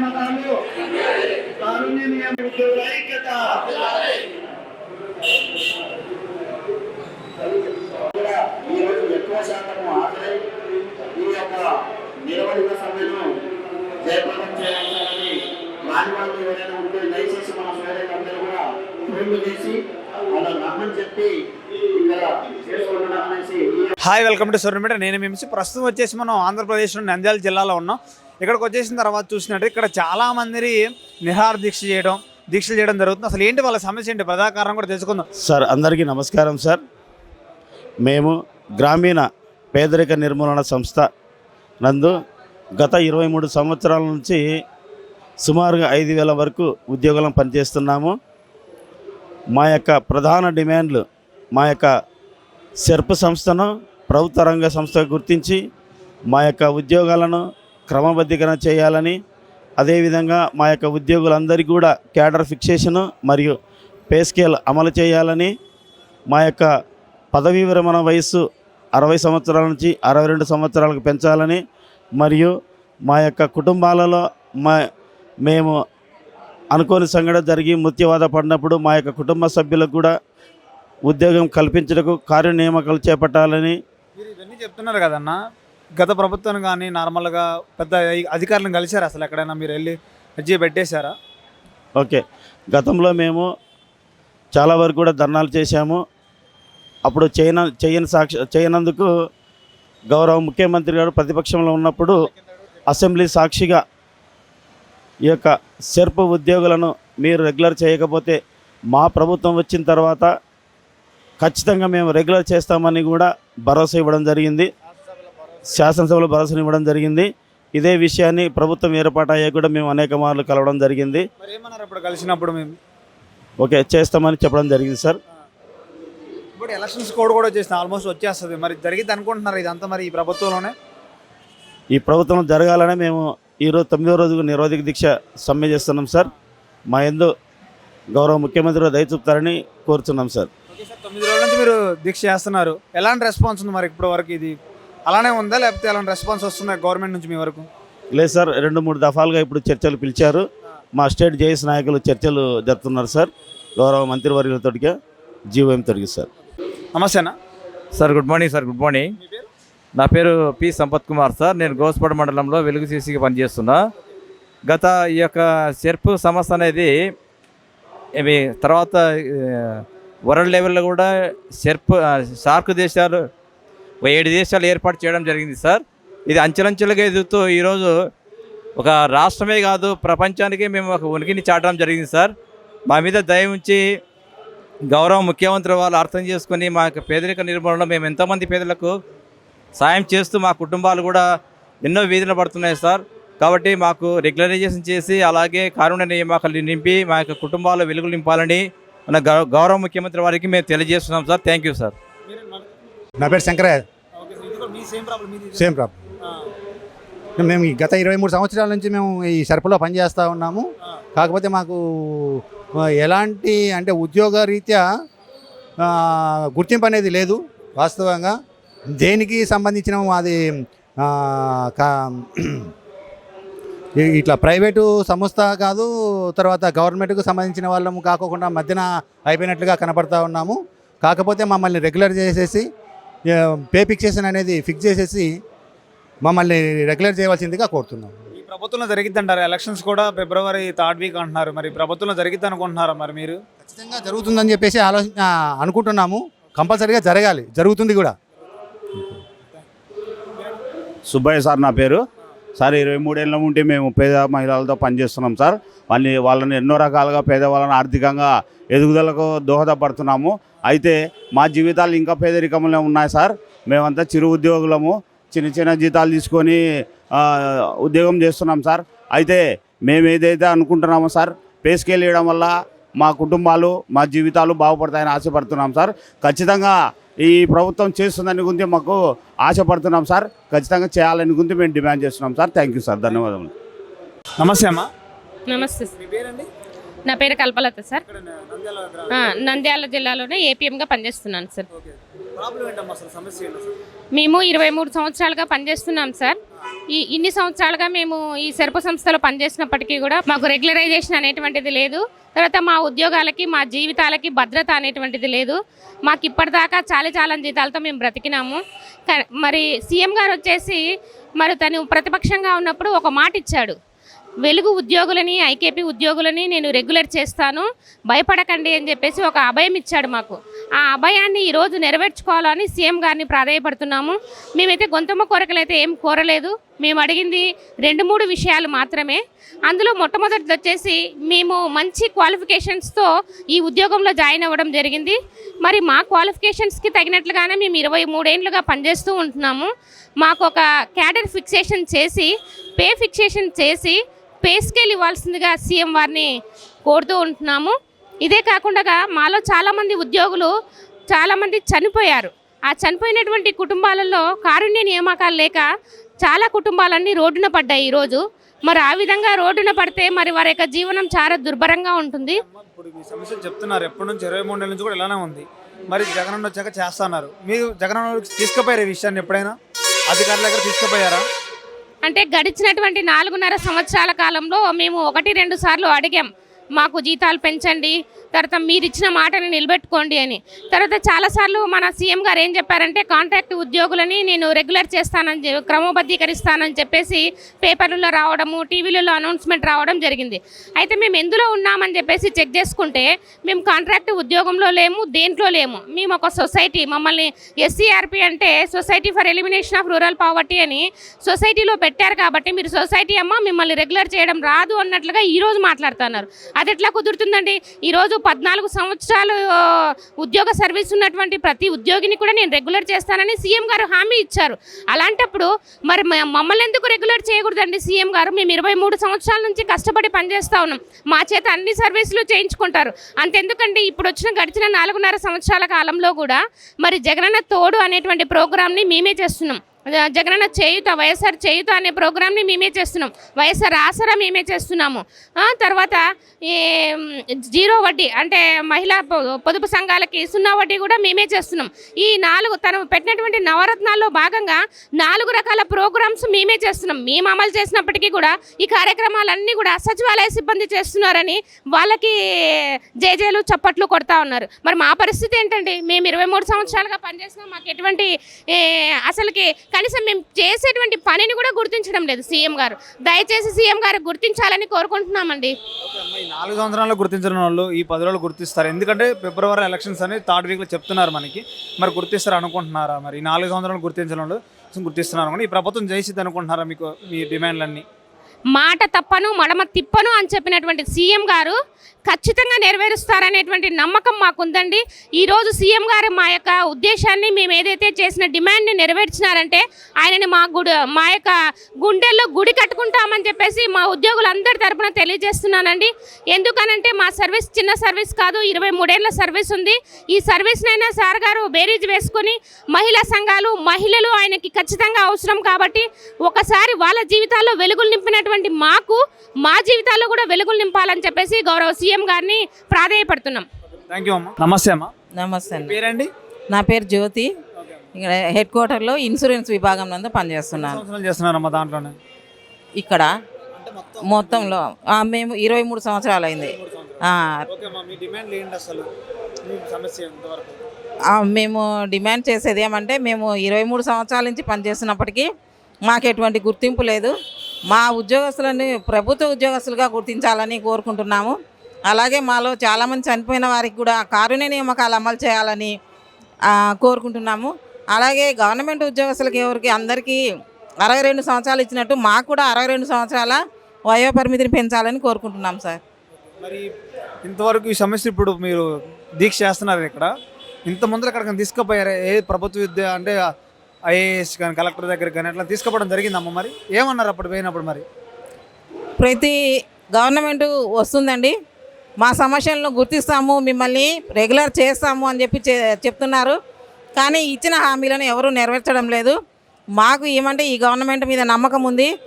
నియామకాలు కారుణ్య నియమ ఉద్యోగుల ఐక్యత ఈరోజు ఎక్కువ శాతం హాజరై ఈ యొక్క నిరవధిక సభ్యులను జయప్రదం చేయాలని రాని వాళ్ళు ఎవరైనా ఉంటే దయచేసి మన సోదరులందరూ కూడా ఫోన్లు చేసి వాళ్ళ రమ్మని చెప్పి ఇక్కడ చేసుకుంటున్నాం అనేసి ఈ హాయ్ వెల్కమ్ టు సూర్యపేట నేను మించి ప్రస్తుతం వచ్చేసి మనం ఆంధ్రప్రదేశ్లో నంద్యాల జిల్లాలో ఉన్నాం. ఇక్కడికి వచ్చేసిన తర్వాత చూసినట్టు ఇక్కడ చాలా మంది నిహార దీక్ష చేయడం దీక్షలు చేయడం జరుగుతుంది. అసలు ఏంటి వాళ్ళ సమస్య ఏంటి? ప్రధాకారం కూడా తెలుసుకుందాం. సార్ అందరికీ నమస్కారం సార్. మేము గ్రామీణ పేదరిక నిర్మూలన సంస్థ నందు గత ఇరవై మూడు సంవత్సరాల నుంచి సుమారుగా ఐదు వేల వరకు ఉద్యోగాలను పనిచేస్తున్నాము. మా యొక్క ప్రధాన డిమాండ్లు మా యొక్క సెర్ప్ సంస్థను ప్రభుత్వ రంగ సంస్థ గుర్తించి మా యొక్క ఉద్యోగాలను క్రమబద్ధీకరణ చేయాలని అదేవిధంగా మా యొక్క ఉద్యోగులందరికీ కూడా క్యాడర్ ఫిక్సేషను మరియు పే స్కేల్ అమలు చేయాలని మా యొక్క పదవీ విరమణ వయస్సు అరవై సంవత్సరాల నుంచి అరవై రెండు సంవత్సరాలకు పెంచాలని మరియు మా యొక్క కుటుంబాలలో మా మేము అనుకోని సంఘటన జరిగి మృత్యువాద పడినప్పుడు మా యొక్క కుటుంబ సభ్యులకు కూడా ఉద్యోగం కల్పించడకు కార్యనియామకాలు చేపట్టాలని ఇవన్నీ చెప్తున్నారు కదన్నా. గత ప్రభుత్వం కానీ నార్మల్గా పెద్ద అధికారులను కలిశారు అసలు ఎక్కడైనా? మీరు వెళ్ళి అర్జీ పెట్టేశారా? ఓకే. గతంలో మేము చాలా వరకు కూడా ధర్నాలు చేశాము. అప్పుడు చేయన చేయని సాక్షి చేయనందుకు గౌరవ ముఖ్యమంత్రి గారు ప్రతిపక్షంలో ఉన్నప్పుడు అసెంబ్లీ సాక్షిగా ఈ యొక్క సెర్ప్ ఉద్యోగులను మీరు రెగ్యులర్ చేయకపోతే మా ప్రభుత్వం వచ్చిన తర్వాత ఖచ్చితంగా మేము రెగ్యులర్ చేస్తామని కూడా భరోసా ఇవ్వడం జరిగింది. శాసనసభలో భరోసా ఇవ్వడం జరిగింది. ఇదే విషయాన్ని ప్రభుత్వం ఏర్పాటయ్యాక కూడా మేము అనేక మార్లు కలవడం జరిగింది. కలిసినప్పుడు మేము? ఓకే చేస్తామని చెప్పడం జరిగింది సార్. ఇప్పుడు ఎలక్షన్స్ కోడ్ కూడా వచ్చేసింది ఆల్మోస్ట్ వచ్చేస్తుంది. మరి జరిగింది అనుకుంటున్నారు ఇదంతా మరి ఈ ప్రభుత్వంలోనే? ఈ ప్రభుత్వం జరగాలని మేము ఈరోజు తొమ్మిదో రోజు నిరోధక దీక్ష సమ్మె చేస్తున్నాం సార్. మా ఎందు గౌరవ ముఖ్యమంత్రి గారు దయ చూపుతారని కోరుతున్నాం సార్. తొమ్మిది రోజుల నుంచి మీరు దీక్ష చేస్తున్నారు. ఎలాంటి రెస్పాన్స్ ఉంది మరి ఇప్పటి వరకు ఇది? అలానే ఉందా? లేకపోతే ఎలాంటి రెస్పాన్స్ వస్తుందా గవర్నమెంట్ నుంచి మీ వరకు? లేదు సార్ రెండు మూడు దఫాలుగా ఇప్పుడు చర్చలు పిలిచారు. మా స్టేట్ జేఎస్ నాయకులు చర్చలు జరుపుతున్నారు సార్. గౌరవ మంత్రివర్యులతోటిగా జీవోఎం తొడిగి సార్. నమస్తేనా sir good morning sir good morning. నా పేరు పి సంపత్ కుమార్ సార్. నేను గోస్పాడు మండలంలో వెలుగు సీసీకి పనిచేస్తున్నా. గత ఈ యొక్క సెర్ప్ సంస్థ అనేది ఇవి తర్వాత వరల్డ్ లెవెల్లో కూడా సెర్ప్ సార్క్ దేశాలు ఒక ఏడు దేశాలు ఏర్పాటు చేయడం జరిగింది సార్. ఇది అంచెలంచెలుగా ఎదుగుతూ ఈరోజు ఒక రాష్ట్రమే కాదు ప్రపంచానికి మేము ఒక ఉనికిని చాటడం జరిగింది సార్. మా మీద దయ ఉంచి గౌరవ ముఖ్యమంత్రి వాళ్ళు అర్థం చేసుకొని మా యొక్క పేదరిక నిర్మూలనలో మేము ఎంతోమంది పేదలకు సాయం చేస్తూ మా కుటుంబాలు కూడా ఎన్నో వీధులు పడుతున్నాయి సార్. కాబట్టి మాకు రెగ్యులరైజేషన్ చేసి అలాగే కారుణ్య నియామకాలు నింపి మా యొక్క కుటుంబాలు వెలుగులు నింపాలని మన గౌ- గౌరవ ముఖ్యమంత్రి వారికి మేము తెలియజేస్తున్నాం సార్. థ్యాంక్ యూ సార్ నా పేరు శంకరయ్య. ఓకే సార్ ఇది కూడా మీ సేమ్ ప్రాబ్లం మీది సేమ్ ప్రాబ్లం ఆ, మేము ఈ గత ఇరవై మూడు సంవత్సరాల నుంచి మేము ఈ సరుపులో పనిచేస్తూ ఉన్నాము. కాకపోతే మాకు ఎలాంటి అంటే ఉద్యోగ రీత్యా ఆ, గుర్తింపు అనేది లేదు వాస్తవంగా. దేనికి సంబంధించిన అది ఇట్లా ప్రైవేటు సంస్థ కాదు తర్వాత గవర్నమెంట్కు సంబంధించిన వాళ్ళము కాకోకుండా మధ్యన అయిపోయినట్లుగా కనపడతా ఉన్నాము. కాకపోతే మమ్మల్ని రెగ్యులర్ చేసేసి పే ఫిక్సేషన్ అనేది ఫిక్స్ చేసేసి మమ్మల్ని రెగ్యులర్ చేయవలసిందిగా కోరుతున్నాం. ఈ ప్రభుత్వంలో జరిగిద్ది అంటారు ఎలక్షన్స్ కూడా ఫిబ్రవరి థర్డ్ వీక్ అంటున్నారు. మరి ప్రభుత్వంలో జరిగిద్ది అనుకుంటున్నారా మరి మీరు? ఖచ్చితంగా జరుగుతుందని చెప్పేసి ఆలోచన అనుకుంటున్నాము. కంపల్సరీగా జరగాలి. జరుగుతుంది కూడా. సుబ్బయ్య సార్ నా పేరు. సార్ ఇరవై మూడేళ్ళ ఉంటే మేము పేద మహిళలతో పనిచేస్తున్నాం సార్. వాళ్ళని వాళ్ళని ఎన్నో రకాలుగా పేదవాళ్ళని ఆర్థికంగా ఎదుగుదలకు దోహదపడుతున్నాము. అయితే మా జీవితాలు ఇంకా పేదరికంలో ఉన్నాయి సార్. మేమంతా చిరు ఉద్యోగులము. చిన్న చిన్న జీతాలు తీసుకొని ఉద్యోగం చేస్తున్నాం సార్. అయితే మేము ఏదైతే అనుకుంటున్నామో సార్ పే స్కేల్ వేయడం వల్ల మా కుటుంబాలు మా జీవితాలు బాగుపడతాయని ఆశపడుతున్నాం సార్. ఖచ్చితంగా ఈ ప్రభుత్వం చేస్తుందని గురించి మాకు ఆశపడుతున్నాం సార్. ఖచ్చితంగా చేయాలని గురించి మేము డిమాండ్ చేస్తున్నాం సార్. Thank you sir. ధన్యవాదములు. నమస్తే అమ్మా. నమస్తే నా పేరు కల్పలత సార్. నంద్యాల జిల్లాలోనే ఏపీఎంగా పనిచేస్తున్నాను సార్. మేము ఇరవై మూడు సంవత్సరాలుగా పనిచేస్తున్నాం సార్. ఈ ఇన్ని సంవత్సరాలుగా మేము ఈ సెరపు సంస్థలో పనిచేసినప్పటికీ కూడా మాకు రెగ్యులరైజేషన్ అనేటువంటిది లేదు. తర్వాత మా ఉద్యోగాలకి మా జీవితాలకి భద్రత అనేటువంటిది లేదు. మాకు ఇప్పటిదాకా చాలా చాలా జీతాలతో మేము బ్రతికినాము. మరి సీఎం గారు వచ్చేసి మరి తను ప్రతిపక్షంగా ఉన్నప్పుడు ఒక మాట ఇచ్చాడు. వెలుగు ఉద్యోగులని ఐకేపీ ఉద్యోగులని నేను రెగ్యులర్ చేస్తాను. భయపడకండి అని చెప్పేసి ఒక అభయం ఇచ్చాడు మాకు. ఆ అభయాన్ని ఈరోజు నెరవేర్చుకోవాలని సీఎం గారిని ప్రాధాయపడుతున్నాము. మేమైతే గొంతమ్మ కోరికలు అయితే ఏం కోరలేదు. మేము అడిగింది రెండు మూడు విషయాలు మాత్రమే. అందులో మొట్టమొదటిది వచ్చేసి మేము మంచి క్వాలిఫికేషన్స్తో ఈ ఉద్యోగంలో జాయిన్ అవ్వడం జరిగింది. మరి మా క్వాలిఫికేషన్స్కి తగినట్లుగానే మేము ఇరవై మూడేండ్లుగా పనిచేస్తూ ఉంటున్నాము. మాకు ఒక క్యాడర్ ఫిక్సేషన్ చేసి పే ఫిక్సేషన్ చేసి పే స్కేల్ ఇవ్వాల్సిందిగా సీఎం వారిని కోరుతూ ఉంటున్నాము. ఇదే కాకుండా మాలో చాలామంది ఉద్యోగులు చాలామంది చనిపోయారు. ఆ చనిపోయినటువంటి కుటుంబాలలో కారుణ్య నియామకాలు లేక చాలా కుటుంబాలన్నీ రోడ్డున పడ్డాయి ఈరోజు. మరి ఆ విధంగా రోడ్డున పడితే మరి వారి యొక్క జీవనం చాలా దుర్భరంగా ఉంటుంది. ఇప్పుడు మీ సమస్యలు చెప్తున్నారు. ఎప్పటి నుంచి ఇరవై మూడు నెలల నుంచి కూడా ఇలానే ఉంది. మరి జగన్ వచ్చాక చేస్తున్నారు. మీరు జగన్ తీసుకుపోయారు ఈ విషయాన్ని ఎప్పుడైనా? అధికారుల దగ్గర తీసుకుపోయారా? అంటే గడిచినటువంటి నాలుగున్నర సంవత్సరాల కాలంలో మేము ఒకటి రెండు సార్లు అడిగాం. మాకు జీతాలు పెంచండి. తర్వాత మీరు ఇచ్చిన మాటని నిలబెట్టుకోండి అని. తర్వాత చాలాసార్లు మన సీఎం గారు ఏం చెప్పారంటే కాంట్రాక్ట్ ఉద్యోగులని నేను రెగ్యులర్ చేస్తానని క్రమబద్ధీకరిస్తానని చెప్పేసి పేపర్లలో రావడము టీవీలలో అనౌన్స్మెంట్ రావడం జరిగింది. అయితే మేము ఎందులో ఉన్నామని చెప్పేసి చెక్ చేసుకుంటే మేము కాంట్రాక్ట్ ఉద్యోగంలో లేము దేంట్లో లేము. మేము ఒక సొసైటీ మమ్మల్ని ఎస్సీఆర్పి అంటే society for elimination of rural poverty అని సొసైటీలో పెట్టారు కాబట్టి మీరు సొసైటీ అమ్మ మిమ్మల్ని రెగ్యులర్ చేయడం రాదు అన్నట్లుగా ఈరోజు మాట్లాడుతున్నారు. అది ఎట్లా కుదురుతుందండి? ఈరోజు పద్నాలుగు సంవత్సరాలు ఉద్యోగ సర్వీస్ ఉన్నటువంటి ప్రతి ఉద్యోగిని కూడా నేను రెగ్యులర్ చేస్తానని సీఎం గారు హామీ ఇచ్చారు. అలాంటప్పుడు మరి మమ్మల్ని ఎందుకు రెగ్యులర్ చేయకూడదండి సీఎం గారు? మేము ఇరవై మూడు సంవత్సరాల నుంచి కష్టపడి పనిచేస్తా ఉన్నాం. మా చేత అన్ని సర్వీసులు చేయించుకుంటారు. అంతెందుకండి? ఇప్పుడు వచ్చిన గడిచిన నాలుగున్నర సంవత్సరాల కాలంలో కూడా మరి జగనన్న తోడు అనేటువంటి ప్రోగ్రామ్ని మేమే చేస్తున్నాం. జగనన్న చేయుత వైఎస్ఆర్ చేయుత అనే ప్రోగ్రామ్ని మేమే చేస్తున్నాం. వైఎస్ఆర్ ఆసరా మేమే చేస్తున్నాము. తర్వాత ఈ జీరో వడ్డీ అంటే మహిళా పొ- పొదుపు సంఘాలకి సున్నా వడ్డీ కూడా మేమే చేస్తున్నాం. ఈ నాలుగు తను పెట్టినటువంటి నవరత్నాల్లో భాగంగా నాలుగు రకాల ప్రోగ్రామ్స్ మేమే చేస్తున్నాం. మేము అమలు చేసినప్పటికీ కూడా ఈ కార్యక్రమాలన్నీ కూడా సచివాలయ సిబ్బంది చేస్తున్నారని వాళ్ళకి జేజేలు చప్పట్లు కొడతా ఉన్నారు. మరి మా పరిస్థితి ఏంటండి? మేము ఇరవై మూడు సంవత్సరాలుగా పనిచేస్తున్నాం. మాకు ఎటువంటి అసలుకి కనీసం మేము చేసేటువంటి పనిని కూడా గుర్తించడం లేదు సీఎం గారు. దయచేసి సీఎం గారు గుర్తించాలని కోరుకుంటున్నామండి. నాలుగు సంవత్సరాల్లో గుర్తించిన వాళ్ళు ఈ పది రోజులు గుర్తిస్తారు. ఎందుకంటే ఫిబ్రవరి ఎలక్షన్స్ అని థర్డ్ వీక్లో చెప్తున్నారు మనకి. మరి గుర్తిస్తారు అనుకుంటున్నారా మరి? నాలుగు సంవత్సరాలు గుర్తించిన వాళ్ళు గుర్తిస్తున్నారు ఈ ప్రభుత్వం చేసిద్ది అనుకుంటున్నారా మీకు మీ డిమాండ్లన్నీ? మాట తప్పను మడమ తిప్పను అని చెప్పినటువంటి సీఎం గారు ఖచ్చితంగా నెరవేరుస్తారనేటువంటి నమ్మకం మాకుందండి. ఈరోజు సీఎం గారు మా యొక్క ఉద్దేశాన్ని మేము ఏదైతే చేసిన డిమాండ్ని నెరవేర్చినారంటే ఆయనని మా గుడి మా యొక్క గుండెల్లో గుడి కట్టుకుంటామని చెప్పేసి మా ఉద్యోగులందరి తరఫున తెలియజేస్తున్నానండి. ఎందుకనంటే మా సర్వీస్ చిన్న సర్వీస్ కాదు ఇరవై మూడేళ్ళ సర్వీస్ ఉంది. ఈ సర్వీస్నైనా సార్ గారు బేరీజ్ వేసుకొని మహిళా సంఘాలు మహిళలు ఆయనకి ఖచ్చితంగా అవసరం కాబట్టి ఒకసారి వాళ్ళ జీవితాల్లో వెలుగులు నింపినటువంటి మాకు మా జీవితాల్లో కూడా వెలుగులు నింపాలని చెప్పేసి గౌరవ సీఎం గారిని ప్రాధేయపడుతున్నాం. థ్యాంక్ యూ అమ్మ. నమస్తే అమ్మ. నమస్తే అండి పేరండి? నా పేరు జ్యోతి. ఇక్కడ హెడ్ క్వార్టర్లో ఇన్సూరెన్స్ విభాగం నందు పనిచేస్తున్నాను. సంవత్సరాలు చేస్తున్నారమ్మా దాంట్లోనే? ఇక్కడ మొత్తంలో ఆ, మేము ఇరవై మూడు సంవత్సరాలు అయింది ఆ, ఓకే అమ్మా మీ డిమాండ్లు ఏంటి అసలు? మీ సమస్య ఎంతవరకు? ఆ, మేము డిమాండ్ చేసేది ఏమంటే మేము ఇరవై మూడు సంవత్సరాల నుంచి పనిచేస్తున్నప్పటికీ మాకు ఎటువంటి గుర్తింపు లేదు. మా ఉద్యోగస్తులని ప్రభుత్వ ఉద్యోగస్తులుగా గుర్తించాలని కోరుకుంటున్నాము. అలాగే మాలో చాలామంది చనిపోయిన వారికి కూడా కారుణ్య నియామకాలు అమలు చేయాలని కోరుకుంటున్నాము. అలాగే గవర్నమెంట్ ఉద్యోగస్తులకి ఎవరికి అందరికీ అరవై రెండు సంవత్సరాలు ఇచ్చినట్టు మాకు కూడా అరవై రెండు సంవత్సరాల వయో పరిమితిని పెంచాలని కోరుకుంటున్నాం సార్. మరి ఇంతవరకు ఈ సమస్య ఇప్పుడు మీరు దీక్ష చేస్తున్నారు ఇక్కడ. ఇంత ముందర ఎక్కడికి తీసుకుపోయారు? ఏ ప్రభుత్వ విద్య అంటే ఐఏఎస్ కానీ కలెక్టర్ దగ్గర కానీ అట్లా తీసుకుపోవడం జరిగిందమ్మ మరి? ఏమన్నారు అప్పుడు పోయినప్పుడు మరి? ప్రతి గవర్నమెంట్ వస్తుందండి. మా సమస్యలను గుర్తిస్తాము మిమ్మల్ని రెగ్యులర్ చేస్తాము అని చెప్పి చె- చెప్తున్నారు. కానీ ఇచ్చిన హామీలను ఎవరూ నెరవేర్చడం లేదు. మాకు ఏమంటే ఈ గవర్నమెంట్ మీద నమ్మకం ఉంది.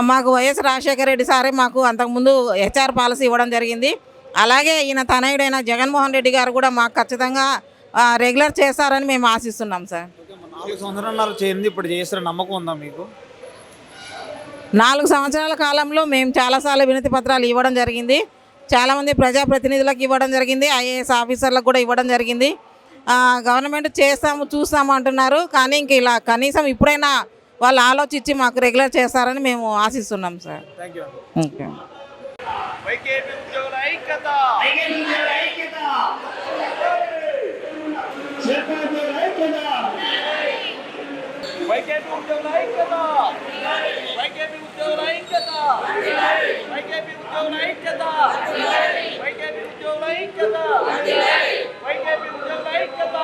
మాకు వైఎస్ రాజశేఖర రెడ్డి సారే మాకు అంతకుముందు హెచ్ఆర్ పాలసీ ఇవ్వడం జరిగింది. అలాగే ఈయన తనయుడైన జగన్మోహన్ రెడ్డి గారు కూడా మాకు ఖచ్చితంగా రెగ్యులర్ చేస్తారని మేము ఆశిస్తున్నాం సార్. నాలుగు సంవత్సరాలు చేయండి ఇప్పుడు చేస్తున్న నమ్మకం ఉందా మీకు? నాలుగు సంవత్సరాల కాలంలో మేము చాలాసార్లు వినతి పత్రాలు ఇవ్వడం జరిగింది. చాలామంది ప్రజాప్రతినిధులకు ఇవ్వడం జరిగింది ఐఏఎస్ ఆఫీసర్లకు కూడా ఇవ్వడం జరిగింది. ఆ, గవర్నమెంట్ చేస్తాము చూస్తాము అంటున్నారు. కానీ ఇంక ఇలా కనీసం ఇప్పుడైనా వాళ్ళు ఆలోచించి మాకు రెగ్యులర్ చేస్తారని మేము ఆశిస్తున్నాం సార్. ఓకే ఐక్యత. వైకేపీ ఉద్యోగుల ఐక్యత! వైకేపీ ఉద్యోగుల ఐక్యత! వైకేపీ ఉద్యోగుల ఐక్యత! వైకేపీ ఉద్యోగుల ఐక్యత! వైకేపీ ఉద్యోగుల ఐక్యత!